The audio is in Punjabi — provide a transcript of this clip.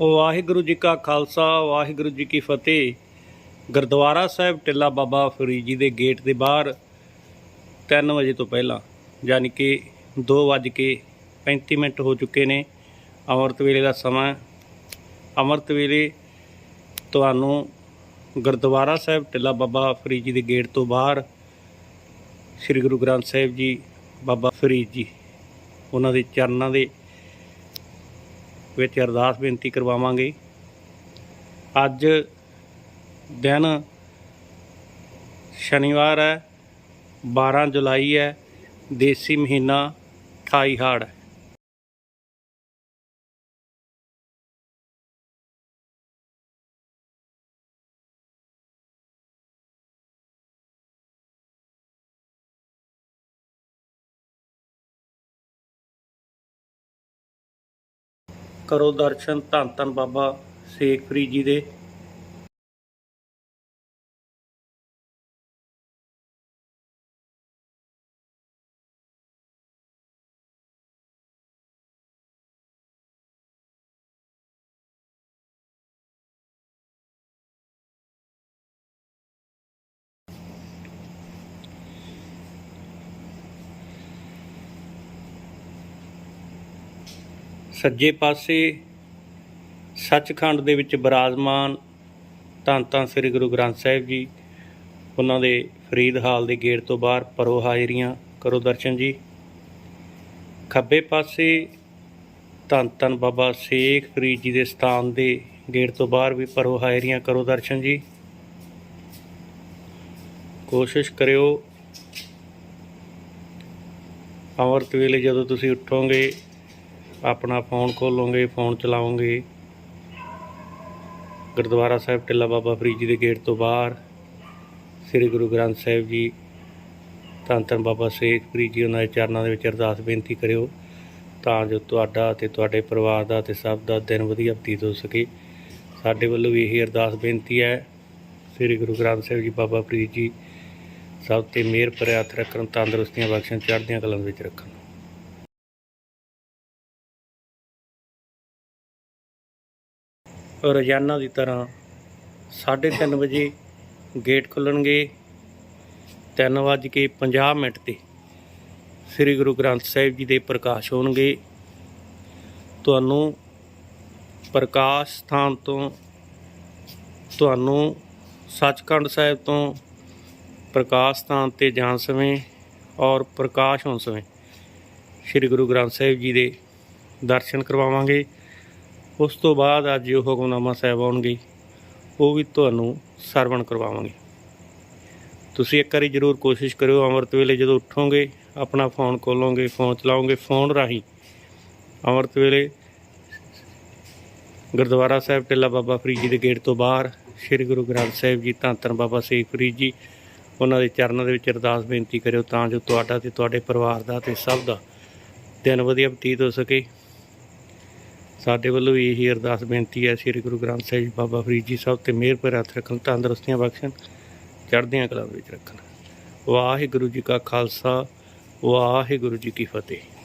ਵਾਹਿਗੁਰੂ ਜੀ ਕਾ ਖਾਲਸਾ, ਵਾਹਿਗੁਰੂ ਜੀ ਕੀ ਫਤਿਹ। ਗੁਰਦੁਆਰਾ ਸਾਹਿਬ ਟਿੱਲਾ ਬਾਬਾ ਫਰੀਦ ਜੀ ਦੇ ਗੇਟ ਦੇ ਬਾਹਰ 3 ਵਜੇ ਤੋਂ ਪਹਿਲਾਂ, ਯਾਨੀ ਕਿ 2 ਵੱਜ ਕੇ 35 ਮਿੰਟ ਹੋ ਚੁੱਕੇ ਨੇ। ਅੰਮ੍ਰਿਤ ਵੇਲੇ ਦਾ ਸਮਾਂ ਅੰਮ੍ਰਿਤ ਵੇਲੇ ਤੁਹਾਨੂੰ ਗੁਰਦੁਆਰਾ ਸਾਹਿਬ ਟਿੱਲਾ ਬਾਬਾ ਫਰੀਦ ਜੀ ਦੇ ਗੇਟ ਤੋਂ ਬਾਹਰ ਸ੍ਰੀ ਗੁਰੂ ਗ੍ਰੰਥ ਸਾਹਿਬ ਜੀ, ਬਾਬਾ ਫਰੀਦ ਜੀ, ਉਹਨਾਂ ਦੇ ਚਰਨਾਂ ਦੇ ਵਿੱਚ ਅਰਦਾਸ ਬੇਨਤੀ ਕਰਵਾਵਾਂਗੇ। ਅੱਜ ਦਿਨ ਸ਼ਨੀਵਾਰ ਹੈ 12 ਜੁਲਾਈ ਹੈ, ਦੇਸੀ ਮਹੀਨਾ 28 ਹਾੜ ਹੈ। ਕਰੋ ਦਰਸ਼ਨ ਧੰਨ ਧੰਨ ਬਾਬਾ ਸੇਖ ਫਰੀਦ ਜੀ ਦੇ। ਸੱਜੇ ਪਾਸੇ ਸੱਚਖੰਡ ਦੇ ਵਿੱਚ ਬਿਰਾਜਮਾਨ ਧੰਨ ਧੰਨ ਸ੍ਰੀ ਗੁਰੂ ਗ੍ਰੰਥ ਸਾਹਿਬ ਜੀ, ਉਹਨਾਂ ਦੇ ਫਰੀਦ ਹਾਲ ਦੇ ਗੇਟ ਤੋਂ ਬਾਹਰ ਪਰੋ ਹਾਜ਼ਰੀਆਂ ਕਰੋ ਦਰਸ਼ਨ ਜੀ। ਖੱਬੇ ਪਾਸੇ ਧੰਨ ਧੰਨ ਬਾਬਾ ਸ਼ੇਖ ਫਰੀਦ ਜੀ ਦੇ ਸਥਾਨ ਦੇ ਗੇਟ ਤੋਂ ਬਾਹਰ ਵੀ ਪਰੋ ਹਾਜ਼ਰੀਆਂ ਕਰੋ ਦਰਸ਼ਨ ਜੀ। ਕੋਸ਼ਿਸ਼ ਕਰਿਓ, ਅੰਮ੍ਰਿਤ ਵੇਲੇ ਜਦੋਂ ਤੁਸੀਂ ਉੱਠੋਗੇ ਆਪਣਾ ਫੋਨ ਖੋਲੋਗੇ, ਫੋਨ ਚਲਾਓਗੇ ਗੁਰਦੁਆਰਾ ਸਾਹਿਬ ਟਿੱਲਾ ਬਾਬਾ ਫਰੀਦ ਜੀ ਦੇ ਗੇਟ ਤੋਂ ਬਾਹਰ, ਸ੍ਰੀ ਗੁਰੂ ਗ੍ਰੰਥ ਸਾਹਿਬ ਜੀ, ਧੰਨ ਧੰਨ ਬਾਬਾ ਸ਼ੇਖ ਫਰੀਦ ਜੀ ਉਹਨਾਂ ਦੇ ਚਰਨਾਂ ਦੇ ਵਿੱਚ ਅਰਦਾਸ ਬੇਨਤੀ ਕਰਿਓ, ਤਾਂ ਜੋ ਤੁਹਾਡਾ ਤੇ ਤੁਹਾਡੇ ਪਰਿਵਾਰ ਦਾ ਤੇ ਸਭ ਦਾ ਦਿਨ ਵਧੀਆ ਬਤੀਤ ਹੋ ਸਕੇ। ਸਾਡੇ ਵੱਲੋਂ ਵੀ ਇਹੀ ਅਰਦਾਸ ਬੇਨਤੀ ਹੈ। ਸ੍ਰੀ ਗੁਰੂ ਗ੍ਰੰਥ ਸਾਹਿਬ ਜੀ, ਬਾਬਾ ਫਰੀਦ ਜੀ, ਸਭ ਤੇ ਮਿਹਰ ਭਰਿਆ ਹੱਥ ਰੱਖਣ, ਤੰਦਰੁਸਤੀਆਂ ਬਖਸ਼ਣ, ਚੜ੍ਹਦੀਆਂ ਕਲਾਂ ਵਿੱਚ ਰੱਖਣ। ਰੋਜ਼ਾਨਾ ਦੀ ਤਰ੍ਹਾਂ 3:30 ਵਜੇ ਗੇਟ ਖੁੱਲਣਗੇ। 3:50 ਮਿੰਟ ਤੇ ਸ੍ਰੀ ਗੁਰੂ ਗ੍ਰੰਥ ਸਾਹਿਬ ਜੀ ਦੇ ਪ੍ਰਕਾਸ਼ ਹੋਣਗੇ। ਤੁਹਾਨੂੰ ਪ੍ਰਕਾਸ਼ ਸਥਾਨ ਤੋਂ, ਤੁਹਾਨੂੰ ਸੱਚਖੰਡ ਸਾਹਿਬ ਤੋਂ ਪ੍ਰਕਾਸ਼ ਸਥਾਨ ਤੇ ਜਾਣ ਸਮੇਂ ਔਰ ਪ੍ਰਕਾਸ਼ ਹੋਣ ਸਮੇਂ ਸ੍ਰੀ ਗੁਰੂ ਗ੍ਰੰਥ ਸਾਹਿਬ ਜੀ ਦੇ ਦਰਸ਼ਨ ਕਰਵਾਵਾਂਗੇ। ਉਸ ਤੋਂ ਬਾਅਦ ਅੱਜ ਉਹ ਹੁਕਮਨਾਮਾ ਸਾਹਿਬ ਆਉਣਗੇ, ਉਹ ਵੀ ਤੁਹਾਨੂੰ ਸਰਵਣ ਕਰਵਾਵਾਂਗੇ। ਤੁਸੀਂ ਇੱਕ ਵਾਰੀ ਜ਼ਰੂਰ ਕੋਸ਼ਿਸ਼ ਕਰਿਓ, ਅੰਮ੍ਰਿਤ ਵੇਲੇ ਜਦੋਂ ਉੱਠੋਗੇ, ਆਪਣਾ ਫੋਨ ਖੋਲੋਗੇ, ਫੋਨ ਚਲਾਓਗੇ, ਫੋਨ ਰਾਹੀਂ। ਅੰਮ੍ਰਿਤ ਵੇਲੇ ਗੁਰਦੁਆਰਾ ਸਾਹਿਬ ਟਿੱਲਾ ਬਾਬਾ ਫਰੀਦ ਜੀ ਦੇ ਗੇਟ ਤੋਂ ਬਾਹਰ, ਸ੍ਰੀ ਗੁਰੂ ਗ੍ਰੰਥ ਸਾਹਿਬ ਜੀ ਧੰਨ ਧੰਨ ਬਾਬਾ ਸੇਖ ਫਰੀਦ ਜੀ, ਉਹਨਾਂ ਦੇ ਚਰਨਾਂ ਦੇ ਵਿੱਚ ਅਰਦਾਸ ਬੇਨਤੀ ਕਰਿਓ ਤਾਂ ਜੋ ਤੁਹਾਡਾ ਤੇ ਤੁਹਾਡੇ ਪਰਿਵਾਰ ਦਾ ਤੇ ਸਭ ਦਾ ਦਿਨ ਵਧੀਆ ਬਤੀਤ ਹੋ ਸਕੇ। ਸਾਡੇ ਵੱਲੋਂ ਵੀ ਇਹੀ ਅਰਦਾਸ ਬੇਨਤੀ ਹੈ, ਸ੍ਰੀ ਗੁਰੂ ਗ੍ਰੰਥ ਸਾਹਿਬ ਜੀ, ਬਾਬਾ ਫਰੀਦ ਜੀ ਸਾਹਿਬ ਤੇ ਮਿਹਰ ਭਰਿਆ ਹੱਥ ਰੱਖਣ, ਤੰਦਰੁਸਤੀਆਂ ਬਖਸ਼ਣ, ਚੜ੍ਹਦੀਆਂ ਕਲਾਂ ਵਿੱਚ ਰੱਖਣ। ਵਾਹਿਗੁਰੂ ਜੀ ਕਾ ਖਾਲਸਾ, ਵਾਹਿਗੁਰੂ ਜੀ ਕੀ ਫਤਿਹ।